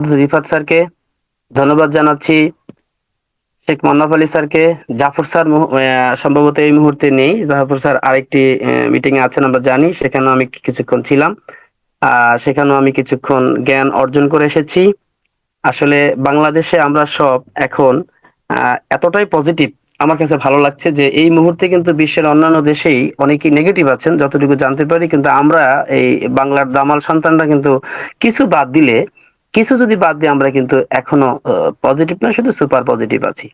রিফাত স্যারকে ধন্যবাদ জানাচ্ছি। শেখ মন্নাফ আলী স্যারকে। জাফর স্যার সম্ভবত এই মুহূর্তে নেই। জাফর স্যার আরেকটি মিটিং এ আছেন, আমরা জানি। সেখানেও আমি কিছুক্ষণ ছিলাম। সেখানেও আমি কিছুক্ষণ জ্ঞান অর্জন করে এসেছি। আসলে বাংলাদেশে আমরা সব এখন এতটাই পজিটিভ আমার কাছে ভালো লাগছে যে এই মুহূর্তে কিন্তু বিশ্বের অন্যান্য দেশেই অনেকেই নেগেটিভ আছেন, যতটুকু জানতে পারি। কিন্তু আমরা এই বাংলার দামাল সন্তানরা কিন্তু কিছু বাদ দিলে কিছু যদি বাদ দিয়ে আমরা কিন্তু এখনও পজিটিভ না শুধু সুপার পজিটিভ আছি।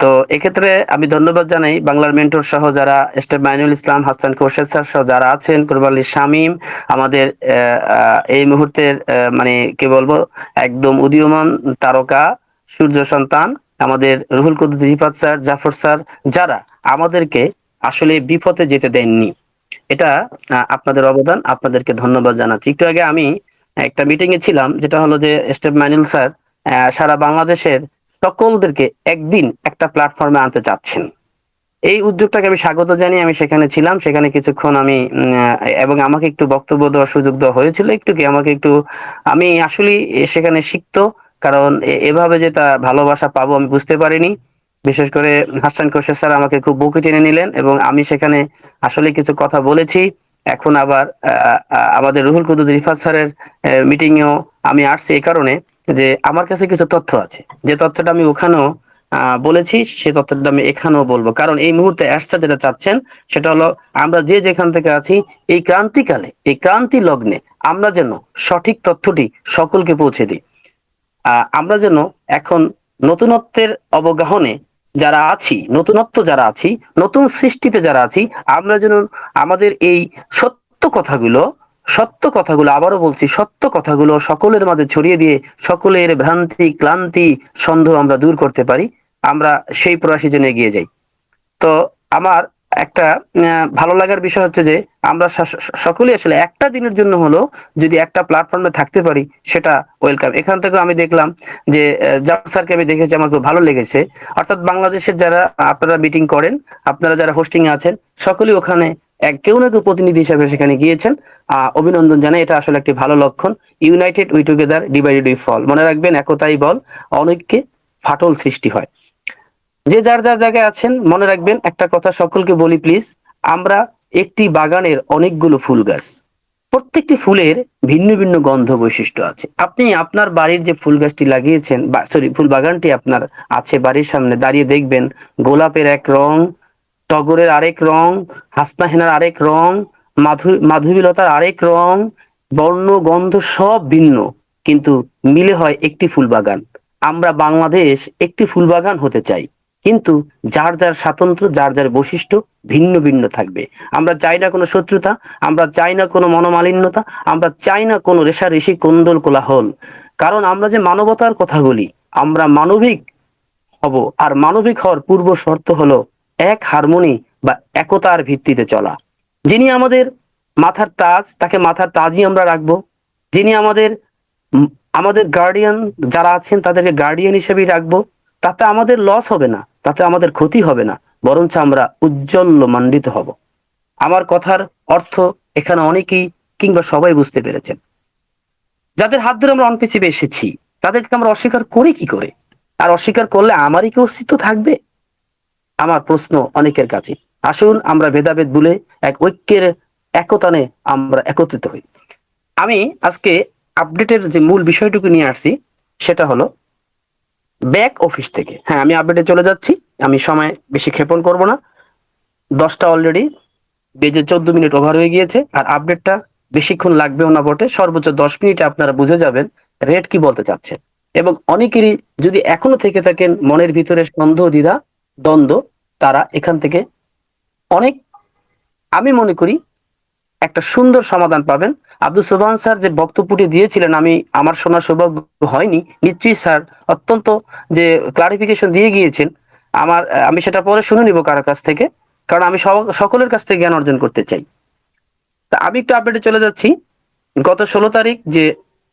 তো এক্ষেত্রে আমি ধন্যবাদ জানাই বাংলার মেন্টর সহ যারা স্টেপ মাইনুল ইসলাম, হাসান কোশেদ স্যার সহ যারা আছেন কুরবালি শামীম, আমাদের এই মুহূর্তের মানে কি বলব, একদম উদীয়মান তারকা, সূর্য সন্তান, আমাদের রুহুল কুদ্দুস স্যার জাফর স্যার যারা আমাদেরকে আসলে বিপথে যেতে দেননি। এটা আপনাদের অবদান, আপনাদেরকে ধন্যবাদ জানাচ্ছি। একটু আগে আমি একটা মিটিং এ ছিলাম, যেটা হলো যে স্টেপ ম্যানুয়াল স্যার সারা বাংলাদেশের সকলদেরকে একদিন একটা প্ল্যাটফর্মে আনতে চাচ্ছেন। এই উদ্যোগটাকে আমি স্বাগত জানি আমি সেখানে ছিলাম। সেখানে কিছুক্ষণ আমি এবং আমাকে একটু বক্তব্য দেওয়ার সুযোগ দেওয়া হয়েছিল। একটু কি আমাকে একটু, আমি আসলে সেখানে শিখতো কারণ এভাবে যে তা ভালোবাসা পাবো আমি বুঝতে পারিনি। বিশেষ করে হাসান কোশের স্যার আমাকে খুব বুকে টেনে নিলেন এবং আমি সেখানে আসলে কিছু কথা বলেছি। এখন আবার আমাদের রুহুল কুদুদ রিফাত স্যারের মিটিংয়েও আমি আসছি এই কারণে যে আমার কাছে কিছু তথ্য আছে। যে তথ্যটা আমি ওখানেও বলেছি, সে তথ্যটা আমি এখানেও বলব। কারণ এই মুহূর্তে অ্যাসটা যেটা চাচ্ছেন, সেটা হলো আমরা যে যেখান থেকে আছি, এই ক্রান্তিকালে, এই ক্রান্তি লগ্নে আমরা যেন সঠিক তথ্যটি সকলকে পৌঁছে দিই। আমরা যেন এখন নতুনত্বের অবগাহনে যারা আছি, নতুনত্ব যারা আছি, নতুন সৃষ্টিতে যারা আছি, আমরা যেন আমাদের এই সত্য কথাগুলো সত্য কথাগুলো আবারও বলছি, সত্য কথাগুলো সকলের মাঝে ছড়িয়ে দিয়ে সকলের ভ্রান্তি, ক্লান্তি, সন্দেহ আমরা দূর করতে পারি, আমরা সেই প্রয়াসে জন্য এগিয়ে যাই। তো আমার একটা ভালো লাগার বিষয় হচ্ছে যে, আমরা সকলে আসলে একটা দিনের জন্য হলো যদি একটা প্ল্যাটফর্মে থাকতে পারি, সেটা ওয়েলকাম এখান থেকে আমি দেখলাম যে জাম স্যারকে আমি দেখেছি, আমার খুব ভালো লেগেছে। অর্থাৎ বাংলাদেশের যারা আপনারা মিটিং করেন, আপনারা যারা হোস্টিং এ আছেন, সকলেই ওখানে এক, কেউ না কেউ প্রতিনিধি হিসাবে সেখানে গিয়েছেন। অভিনন্দন জানাই, এটা আসলে একটি ভালো লক্ষণ। United we together divided we fall মনে রাখবেন, একতাই বল, অনেককে ফাটল সৃষ্টি হয়। যে যার যার জায়গায় আছেন, মনে রাখবেন একটা কথা সকলকে বলি প্লিজ আমরা একটি বাগানের অনেকগুলো ফুল গাছ। প্রত্যেকটি ফুলের ভিন্ন ভিন্ন গন্ধ বৈশিষ্ট্য আছে। আপনি আপনার বাড়ির যে ফুল গাছটি লাগিয়েছেন সরি ফুল বাগানটি আপনার আছে বাড়ির সামনে, দাঁড়িয়ে দেখবেন, গোলাপের এক রং, টগরের আরেক রং হাসনা হেনার আরেক রং, মাধু মাধবীলতার আরেক রং, বর্ণ, গন্ধ সব ভিন্ন, কিন্তু মিলে হয় একটি ফুল বাগান। আমরা বাংলাদেশ একটি ফুল বাগান হতে চাই। কিন্তু যার যার স্বাতন্ত্র যার যার বৈশিষ্ট্য ভিন্ন ভিন্ন থাকবে। আমরা চাই না কোনো শত্রুতা, আমরা চাই না কোনো মনোমালিন্যতা, আমরা চাই না কোনো রেশারেশি কোন্দল, কোলাহল। কারণ আমরা যে মানবতার কথা বলি, আমরা মানবিক হব। আর মানবিক হওয়ার পূর্ব শর্ত হলো এক হারমোনি বা একতার ভিত্তিতে চলা। যিনি আমাদের মাথার তাজ, তাকে মাথার তাজই আমরা রাখব। যিনি আমাদের আমাদের গার্ডিয়ান যারা আছেন, তাদেরকে গার্ডিয়ান হিসেবেই রাখব। তাতে আমাদের লস হবে না, তাতে আমাদের ক্ষতি হবে না, বরঞ্চ আমরা উজ্জ্বল মান্ডিত হব। আমার কথার অর্থ এখানে অনেকেই কিংবা সবাই বুঝতে পেরেছেন। যাদের হাত ধরে আমরা অনপিছিয়ে এসেছি, তাদেরকে আমরা অস্বীকার করি কি করে? আর অস্বীকার করলে আমারই কি অস্তিত্ব থাকবে? আমার প্রশ্ন অনেকের কাছে। আসুন, আমরা ভেদাভেদ ভুলে এক ঐক্যের একতানে আমরা একত্রিত হই। আমি আজকে আপডেটের যে মূল বিষয়টুকু নিয়ে আসছি, সেটা হলো ব্যাক অফিস থেকে। হ্যাঁ আমি আপডেটে চলে যাচ্ছি। আমি সময় বেশি ক্ষেপণ করব না। দশটা অলরেডি বেজে চোদ্দ মিনিট ওভার হয়ে গিয়েছে। আর আপডেটটা বেশিক্ষণ লাগবেও না বটে। সর্বোচ্চ দশ মিনিটে আপনারা বুঝে যাবেন রেট কি বলতে চাচ্ছে এবং অনেকেরই যদি এখনও থেকে থাকেন মনের ভিতরে সন্দেহ, দ্বিধা, দ্বন্দ্ব, তারা এখান থেকে অনেক, আমি মনে করি একটা সুন্দর সমাধান পাবেন। আব্দুল সোবান স্যার যে বক্তব্যটি দিয়েছিলেন, আমি আমার শোনার সৌভাগ্য হয়নি। নিশ্চয়ই স্যার অত্যন্ত যে ক্লারিফিকেশন দিয়ে গিয়েছেন, আমার, আমি সেটা পরে শুনে নিব কারও কাছ থেকে, কারণ আমি সকলের কাছ থেকে জ্ঞান অর্জন করতে চাই। তা আমি একটু আপডেটে চলে যাচ্ছি। গত ষোলো তারিখ যে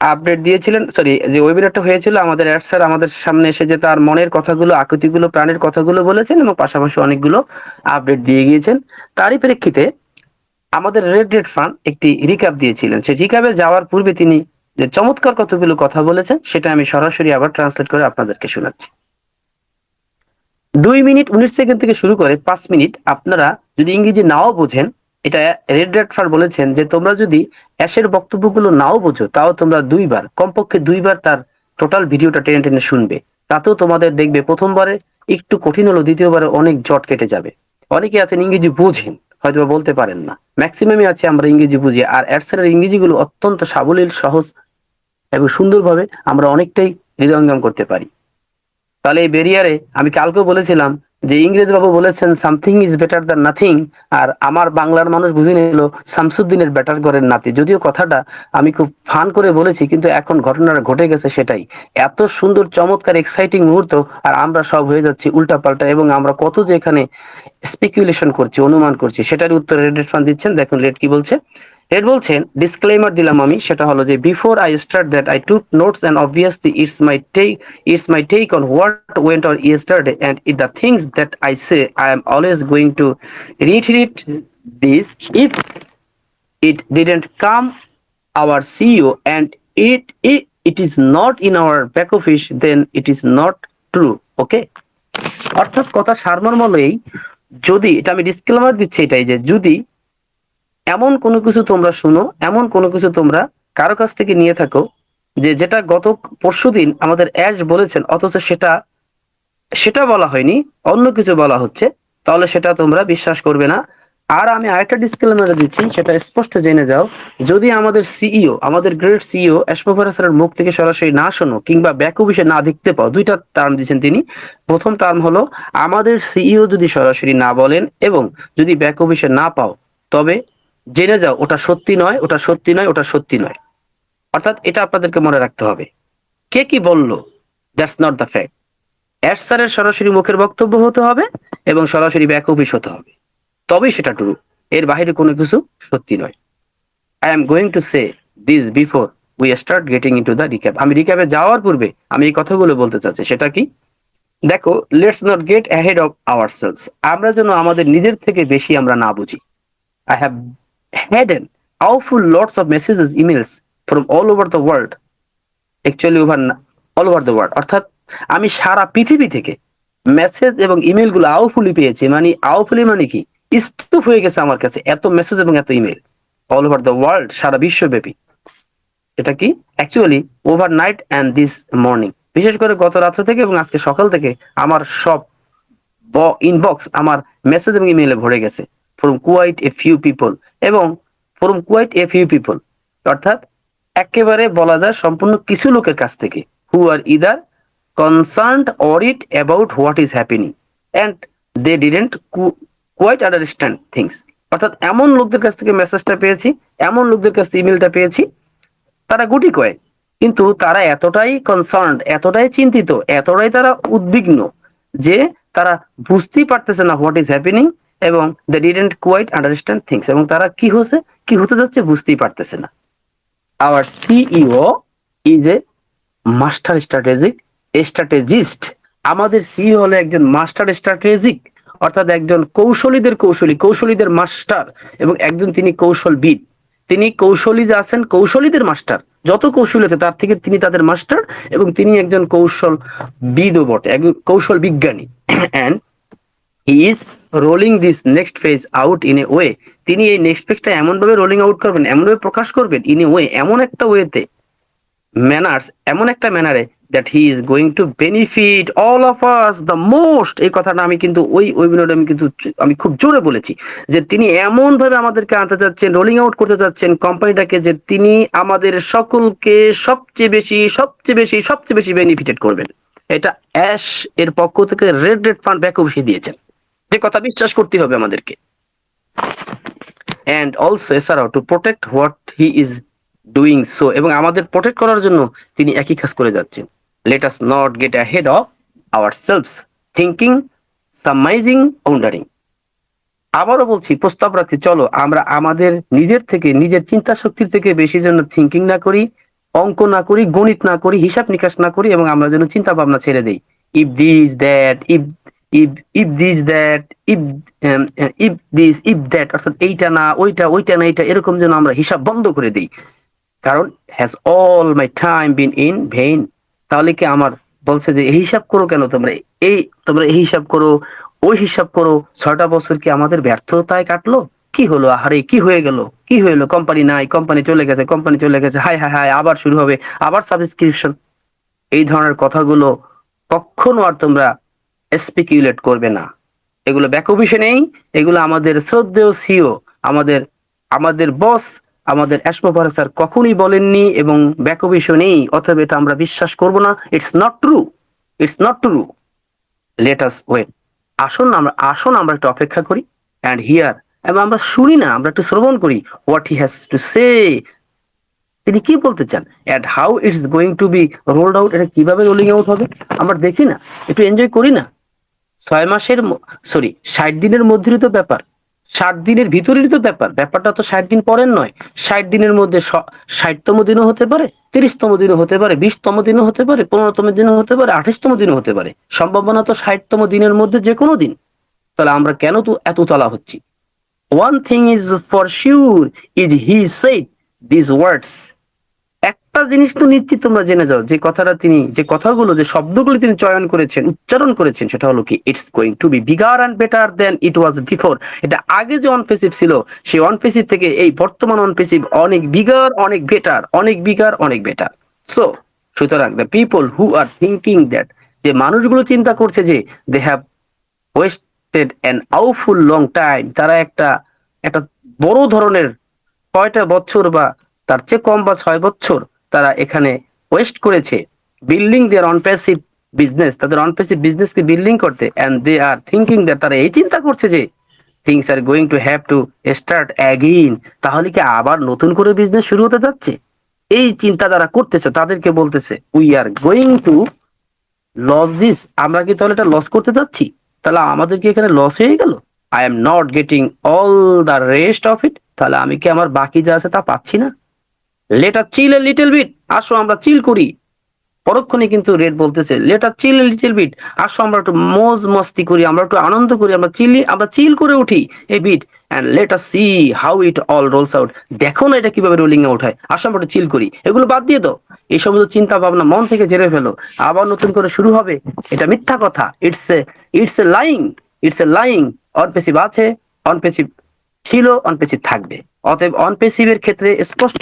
আপডেট দিয়েছিলেন সরি যে ওয়েবিনারটা হয়েছিল, আমাদের অ্যাড স্যার আমাদের সামনে এসে যে তার মনের কথাগুলো, আকুতিগুলো, প্রাণের কথাগুলো বলেছেন এবং পাশাপাশি অনেকগুলো আপডেট দিয়ে গিয়েছেন। তারই প্রেক্ষিতে আমাদের রেড রেড ফান্ড একটি রিক্যাপ দিয়েছিলেন। সেই রিক্যাপে যাওয়ার পূর্বে তিনি যে চমৎকার কতগুলো কথা বলেছেন, সেটা আমি সরাসরি আবার ট্রান্সলেট করে আপনাদেরকে শোনাচ্ছি। দুই মিনিট উনিশ সেকেন্ড থেকে শুরু করে পাঁচ মিনিট আপনারা যদি ইংরেজি নাও বোঝেন, এটা রেড রেড ফার বলেছেন যে তোমরা যদি অ্যাশের বক্তব্যগুলো নাও বোঝো, তাও তোমরা দুইবার, কমপক্ষে দুইবার তার টোটাল ভিডিওটা টেনে টেনে শুনবে। তাতেও তোমাদের দেখবে প্রথমবারে একটু কঠিন হলো, দ্বিতীয়বারে অনেক জট কেটে যাবে। অনেকে আছেন ইংরেজি বুঝেন। হয়তো বলতে পারেন না। ম্যাক্সিমামই আছে আমরা ইংরেজি বুঝি। আর অ্যাডসের ইংরেজিগুলো অত্যন্ত সাবলীল, সহজ এবং সুন্দরভাবে আমরা অনেকটাই হৃদয়ঙ্গম করতে পারি। তাহলে এই বেরিয়ারে আমি কালকেও বলেছিলাম যে ইংরেজ বাবু বলেছেন something is better than nothing আর আমার বাংলার মানুষ বুঝে নিল শামসুদ্দিনের বেটার করেন নাতি। যদিও কথাটা আমি খুব ফান করে বলেছি, কিন্তু এখন ঘটনাটা ঘটে গেছে সেটাই। এত সুন্দর, চমৎকার এক্সাইটিং মুহূর্ত আর আমরা সব হয়ে যাচ্ছি উল্টাপাল্টা এবং আমরা কত যে এখানে স্পেকুলেশন করছি, অনুমান করছি, সেটার উত্তর রেড ফান দিচ্ছেন। দেখুন রেড কি বলছে? রেড বলছেন ডিসক্লেমার দিলাম আমি সেটা হলো যে before I start that I took notes and obviously it's my take it's my take on what went on yesterday and it the things that I say I am always going to this if it didn't come our CEO and it, it it is not in our back office then it is not true okay? অর্থাৎ কথা সারমর্ম এই যদি এটা আমি disclaimer দিচ্ছি এটাই যে যদি এমন কোনো কিছু তোমরা শুনো, এমন কোনো কিছু তোমরা কারও কাছ থেকে নিয়ে থাকো যে যেটা গত পরশুদিন আমাদের অ্যাশ বলেছেন, অথচ সেটা সেটা বলা হয়নি, অন্য কিছু বলা হচ্ছে, তাহলে সেটা তোমরা বিশ্বাস করবে না। আর আমি আরেকটা ডিসক্লেমার দিচ্ছি, সেটা স্পষ্ট জেনে যাও। যদি আমাদের সিইও আমাদের গ্রেট সিইও অ্যাশপোফারাসের মুখ থেকে সরাসরি না শোনো, কিংবা ব্যাক অফিসে না দেখতে পাও, দুইটা টার্ম দিচ্ছেন তিনি। প্রথম টার্ম হলো, আমাদের সিইও যদি সরাসরি না বলেন এবং যদি ব্যাক অফিসে না পাও, তবে জেনে যাও, ওটা সত্যি নয়, ওটা সত্যি নয়, ওটা সত্যি নয়। অর্থাৎ এটা আপনাদেরকে মনে রাখতে হবে। কে কি বলল? That's not the fact Ash স্যারের সরাসরি মুখের বক্তব্য হতে হবে এবং সরাসরি ব্যাক অফিস হতে হবে। তবেই সেটা ট্রু এর বাইরে কোনো কিছু সত্যি নয়। I am going to say this before we start getting into the recap আমি রিক্যাপে যাওয়ার পূর্বে আমি এই কথাগুলো বলতে চাচ্ছি। সেটা কি? দেখো let's not get ahead of our selves আমরা যেন আমাদের নিজের থেকে বেশি আমরা না বুঝি। I have had an awful lots of messages, emails from all over the world. Actually, over all over the world. অর্থাৎ আমি সারা পৃথিবী থেকে মেসেজ এবং ইমেলগুলো আউফুলি পেয়েছি। মানে আউফুলি মানে কি? স্তূপ হয়ে গেছে আমার কাছে। এত মেসেজ এবং এত email all over the world সারা বিশ্বব্যাপী। এটা কি? Actually overnight and this morning বিশেষ করে গত রাত্র থেকে এবং আজকে সকাল থেকে আমার সব ইনবক্স আমার মেসেজ এবং ইমেলে ভরে গেছে। From quite a few people এবং from quite a few people অর্থাৎ একেবারে বলা যায় সম্পূর্ণ কিছু লোকের কাছ থেকে who are either concerned or it about what is happening and they didn't quite understand things অর্থাৎ এমন লোকদের কাছ থেকে মেসেজটা পেয়েছি, এমন লোকদের কাছ থেকে ইমেলটা পেয়েছি, তারা গুটি কয় কিন্তু তারা এতটাই কনসার্ন এতটাই চিন্তিত, এতটাই তারা উদ্বিগ্ন যে তারা বুঝতেই পারতেছে না হোয়াট ইজ হ্যাপেনিং এবং they didn't quite understand things এবং তারা কি হচ্ছে কি হতে যাচ্ছে বুঝতেই পারতেছে না। Our CEO is a master strategic strategist আমাদের সিইও হলো একজন মাস্টার স্ট্র্যাটেজিক অর্থাৎ একজন কৌশলীদের কৌশলী, কৌশলীদের মাস্টার এবং একজন তিনি কৌশলবিদ। তিনি কৌশলী যে আছেন, কৌশলীদের মাস্টার যত কৌশল আছে, তার থেকে তিনি তাদের মাস্টার এবং তিনি একজন কৌশল বিদও বটে, একজন কৌশল বিজ্ঞানী and he is rolling this next phase out in a way তিনি এই নেক্সট ফেজটা এমন ভাবে রোলিং আউট করবেন এমন ভাবে প্রকাশ করবেন ইন এ ওয়ে এমন একটা ওয়েতে ম্যানার্স এমন একটা ম্যানারে that he is going to benefit all of us the most এই কথাটা আমি কিন্তু, ওই ওয়েবিনারে আমি কিন্তু আমি খুব জোরে বলেছি যে তিনি এমন ভাবে আমাদেরকে আনতে চাচ্ছেন রোলিং আউট করতে চাচ্ছেন কোম্পানিটাকে যে তিনি আমাদের সকলকে সবচেয়ে বেশি সবচেয়ে বেশি সবচেয়ে বেশি বেনিফিটেড করবেন। এটা অ্যাশ এর পক্ষ থেকে রেড রেড ফান্ড ব্যাক অফিসে দিয়েছেন। যে কথা বিশ্বাস করতে হবে আমাদেরকে। অ্যান্ড অলসো এছাড়াও to protect what he is doing so এবং আমাদের প্রোটেক্ট করার জন্য তিনি একই কাজ করে যাচ্ছেন। Let us not get head of our selves thinking surmising wondering আবারও বলছি, প্রস্তাব রাখছি, চলো, আমরা আমাদের নিজের থেকে, নিজের চিন্তা শক্তির থেকে বেশি যেন থিঙ্কিং না করি, অঙ্ক না করি, গণিত না করি, হিসাব নিকাশ না করি, এবং আমরা যেন চিন্তা ভাবনা ছেড়ে দেই। If this that if if if this that if if this if that অর্থাৎ এইটা না, ওইটা ওইটা না, এইটা, এরকম যেন আমরা হিসাব বন্ধ করে দিই। কারণ has all my time been in vain তাহলে কি আমার বলছে যে, এই হিসাব করো কেন তোমরা? এই তোমরা এই হিসাব করো, ওই হিসাব করো, ছয়টা বছর কি আমাদের ব্যর্থতায় কাটলো? কি হলো? আহারে, কি হয়ে গেল? কি হলো কোম্পানি নাই কোম্পানি চলে গেছে কোম্পানি চলে গেছে হাই হাই হাই আবার শুরু হবে, আবার সাবস্ক্রিপশন এই ধরনের কথাগুলো কখনো আর তোমরা স্পেকিউলেট করবে না। এগুলো ব্যাক অফিসে নেই, এগুলো আমাদের শ্রদ্ধেয় সিও আমাদের আমাদের বস আমাদের অ্যাসমোভার কখনোই বলেননি এবং ব্যাক অফিসও নেই অথবা এটা আমরা বিশ্বাস করব না। It's not true it's not true let us wait আসুন আমরা আসুন আমরা একটু অপেক্ষা করি। অ্যান্ড হিয়ার এবং আমরা শুনি না, আমরা একটু শ্রবণ করি what he has to say তিনি কি বলতে চান? At how it's going to be rolled out এটা কীভাবে রোলিং আউট হবে? আমরা দেখি না, একটু এনজয় করি না। ছয় মাসের সরি ষাট দিনের মধ্যেরই তো ব্যাপার। ষাট দিনের ভিতরেরই তো ব্যাপার। ব্যাপারটা তো ষাট দিন পরের নয়। ষাট দিনের মধ্যে ষাটতম দিনও হতে পারে, তিরিশতম দিনও হতে পারে, বিশতম দিনও হতে পারে, পনেরোতম দিনও হতে পারে, আঠাশতম দিনও হতে পারে। সম্ভাবনা তো ষাটতম দিনের মধ্যে যে কোনো দিন। তাহলে আমরা কেন তো এত তলা হচ্ছি? One thing is for sure is he said this words একটা জিনিস তো নিশ্চিত তোমরা জেনে যাও। যে কথাটা তিনি, যে কথাগুলো, যে শব্দগুলো তিনি চয়ন করেছেন, উচ্চারণ করেছেন, সেটা হলো কি it's going to be bigger and better than it was before এটা আগে যে অনপেসিভ ছিল, সেই অনপেসিভ থেকে এই বর্তমান অনপেসিভ অনেক বিগার অনেক বেটার অনেক বিগার অনেক বেটার সো সুতরাং the people who are thinking that যে মানুষগুলো চিন্তা করছে যে they have wasted an awful long time তারা একটা একটা বড় ধরনের ছয়টা বছর বা তার চেয়ে কম বা ছয় বছর তারা এখানে ওয়েস্ট করেছে। বিল্ডিং দেয়ার অনপ্যাসিভ বিজনেস তাদের অনপ্যাসিভ বিজনেস বিজনেসকে বিল্ডিং করতে and they are thinking that তারা এই চিন্তা করছে যে things are going to have to start again তাহলে কি আবার নতুন করে বিজনেস শুরু হতে যাচ্ছে? এই চিন্তা যারা করতেছে, তাদেরকে বলতেছে we are going to lose this আমরা কি তাহলে এটা লস করতে যাচ্ছি? তাহলে আমাদের কি এখানে লস হয়ে গেল? I am not getting all the rest of it তাহলে আমি কি আমার বাকি যা আছে তা পাচ্ছি না? Let's chill a little bit আসো আমরা চিল করি। পরক্ষণে কিন্তু রেড বলতেছে let's chill a little bit আসো আমরা একটু মোজ মস্তি করি, আমরা একটু আনন্দ করি, আমরা চিলি আমরা চিল করে উঠি এই bit and let us see how it all rolls out দেখো না এটা কীভাবে রোলিং আউট হয় আসো আমরা চিল করি। এগুলো বাদ দিয়ে দাও। এই সমস্ত চিন্তা ভাবনা মন থেকে জেরে ফেলো। আবার নতুন করে শুরু হবে। এটা মিথ্যা কথা। It's a it's a lying it's a lying Onpassive আছে অনপেসিভ ছিল অনপেসিভ থাকবে। অতএব অনপেসিভের ক্ষেত্রে স্পষ্ট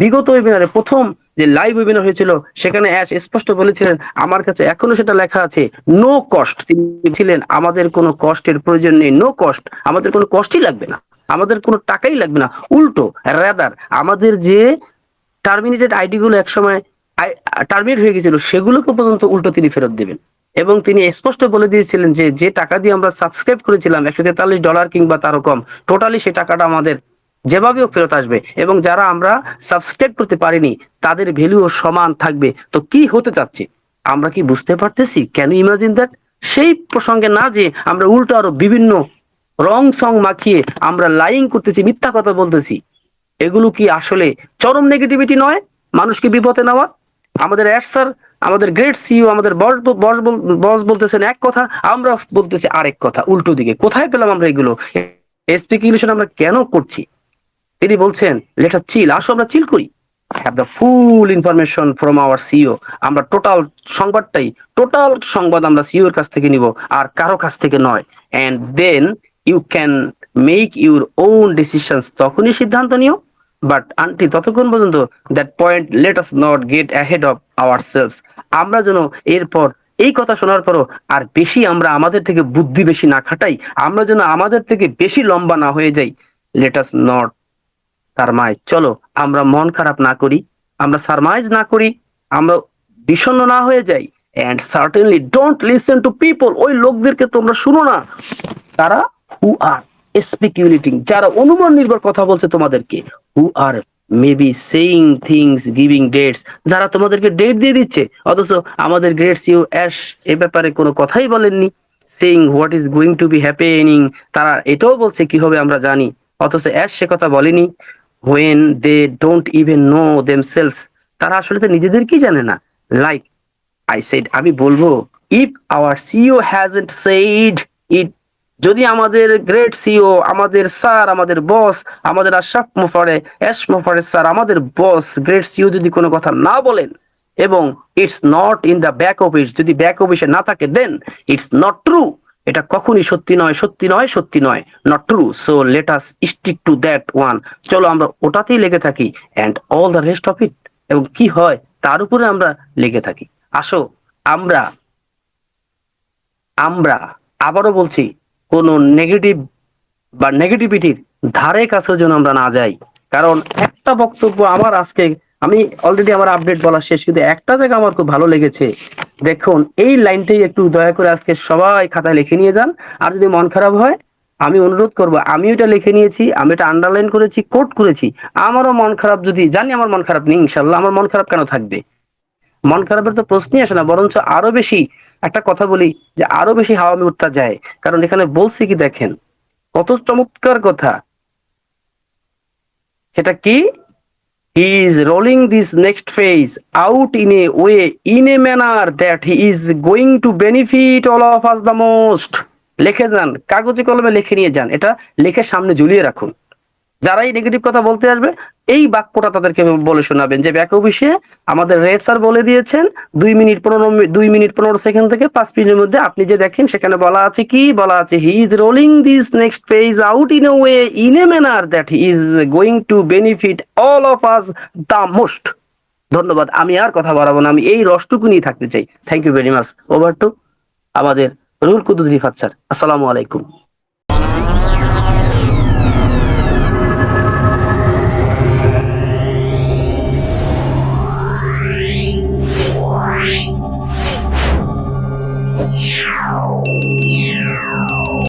বিগত ওয়েবিনারে প্রথম যে লাইভ ওয়েবিনার হয়েছিল, সেখানে অ্যাশ স্পষ্ট বলেছিলেন, আমার কাছে এখনও সেটা লেখা আছে নো কস্ট তিনি ছিলেন আমাদের কোনো কষ্টের প্রয়োজন নেই নো কস্ট আমাদের কোনো কষ্টই লাগবে না। আমাদের কোনো টাকাই লাগবে না। উল্টো রাদার আমাদের যে টার্মিনেটেড আইডি গুলো একসময় টার্মিনেট হয়ে গেছিল, সেগুলোকে পর্যন্ত উল্টো তিনি ফেরত দেবেন। এবং তিনি স্পষ্ট বলে দিয়েছিলেন যে যে টাকা দিয়ে আমরা সাবস্ক্রাইব করেছিলাম একশো তেতাল্লিশ ডলার কিংবা তারও কম টোটালি সেই টাকাটা আমাদের যেভাবেও ফেরত আসবে। এবং যারা আমরা সাবস্ক্রাইব করতে পারিনি, তাদের ভ্যালুও সমান থাকবে। তো কি হতে চাচ্ছে আমরা কি বুঝতে পারতেছি? কেন ইমাজিন দ্যাট সেই প্রসঙ্গে না যে আমরা উল্টো আরও বিভিন্ন রং সং মাখিয়ে আমরা লাইং করতেছি, মিথ্যা কথা বলতেছি, এগুলো কি আসলে চরম নেগেটিভিটি নয়? মানুষকে বিপদে নেওয়া? আমাদের অ্যাড স্যার আমাদের গ্রেট সিইও আমাদের বস বলতেছেন এক কথা, আমরা বলতেছি আরেক কথা, উল্টো দিকে। কোথায় পেলাম আমরা এগুলো? স্পেকুলেশন আমরা কেন করছি? তিনি বলছেন লেটার চিল, আসো, আমরা চিল করি। Have the full information from our CEO আমরা টোটাল সংবাদটাই টোটাল সংবাদ আমরা সিও এর কাছ থেকে নিব, আর কারও কাছ থেকে নয়। And then you can make your own decisions তখনই সিদ্ধান্ত নিও। বাট আনটি ততক্ষণ পর্যন্ত that point let us not get ahead of our selves আমরা যেন এরপর এই কথা শোনার পরও আর বেশি আমরা আমাদের থেকে বুদ্ধি বেশি না খাটাই, আমরা যেন আমাদের থেকে বেশি লম্বা না হয়ে যাই লেট আস নট সারমাইজ চলো আমরা মন খারাপ না করি, আমরা সারমাইজ না করি, আমরা বিষণ্ণ না হয়ে যাই and certainly don't listen to people ওই লোকদেরকে তোমরা শুনো না, তারা হু আর স্পেকুলেটিং যারা অনুমান নির্ভর কথা বলছে তোমাদেরকে who are maybe saying things giving dates যারা তোমাদেরকে ডেট দিয়ে দিচ্ছে, অথচ আমাদের গ্রেট সিও অ্যাশ এ ব্যাপারে কোনো কথাই বলেননি saying what is going to be happening তারা এটাও বলছে কি হবে আমরা জানি, অথচ অ্যাশ সে কথা বলেনি when they don't even know themselves তারা আসলে তো নিজেদেরকেই জানে না লাইক আই সেড আমি বলব if our CEO hasn't said it যদি আমাদের গ্রেট সিও আমাদের স্যার আমাদের বস আমাদের Ashraf Mufareh Ash Mufareh sir আমাদের বস গ্রেট সিও যদি কোনো কথা না বলেন এবং it's not in the back office যদি ব্যাক অফিসে না থাকে দেন ইটস নট ট্রু এটা কখনই সত্যি নয় সত্যি নয় সত্যি নয় not true so let us stick to that one চলো আমরা ওটাতেই লেগে থাকি and all the rest of it এবং কি হয়, তার উপরে আমরা লেগে থাকি। আসো, আমরা আমরা আবারও বলছি কোনো নেগেটিভ বা নেগেটিভিটির ধারে কাছে যেন আমরা না যাই। কারণ একটা বক্তব্য আমার আজকে, আমি অলরেডি আমার আপডেট বলা শেষ, কিন্তু একটা জায়গা আমার খুব ভালো লেগেছে। দেখুন, এই লাইনটাই একটু দয়া করে আজকে সবাই খাতায় লিখে নিয়ে যান। আর যদি মন খারাপ হয়, আমি অনুরোধ করব, আমি এটা লিখে নিয়েছি, আমি এটা আন্ডারলাইন করেছি কোট করেছি। আমারও মন খারাপ যদি, জানি আমার মন খারাপ নেই ইনশাল্লাহ আমার মন খারাপ কেন থাকবে? মন খারাপের তো প্রশ্নই আসে না, বরঞ্চ আরও বেশি একটা কথা বলি যে আরও বেশি হাওয়া উঠতে যায়। কারণ এখানে বলছি কি দেখেন, কত চমৎকার কথা। সেটা কি? He is rolling this next phase out in a way in a manner that he is going to benefit all of us the most লিখে যান, কাগজে কলমে লিখে নিয়ে যান। এটা লিখে সামনে ঝুলিয়ে রাখুন। যারাই নেগেটিভ কথা বলতে আসবে, এই বাক্যটা তাদেরকে বলে শোনাবেন যে ব্যাক অফিসে আমাদের রেড স্যার বলে দিয়েছেন, দুই মিনিট পনেরো, দুই মিনিট পনেরো সেকেন্ড থেকে পাঁচ মিনিটের মধ্যে আপনি যে দেখেন সেখানে বলা আছে কি? বলা আছে he is rolling this next page out in way in a manner that he is going to benefit all of us the most ধন্যবাদ, আমি আর কথা বাড়াবো না, আমি এই রসটুকু নিয়ে থাকতে চাই। Thank you very much over to আমাদের রুল কুদুদ রিফাত স্যার। আসসালামু আলাইকুম।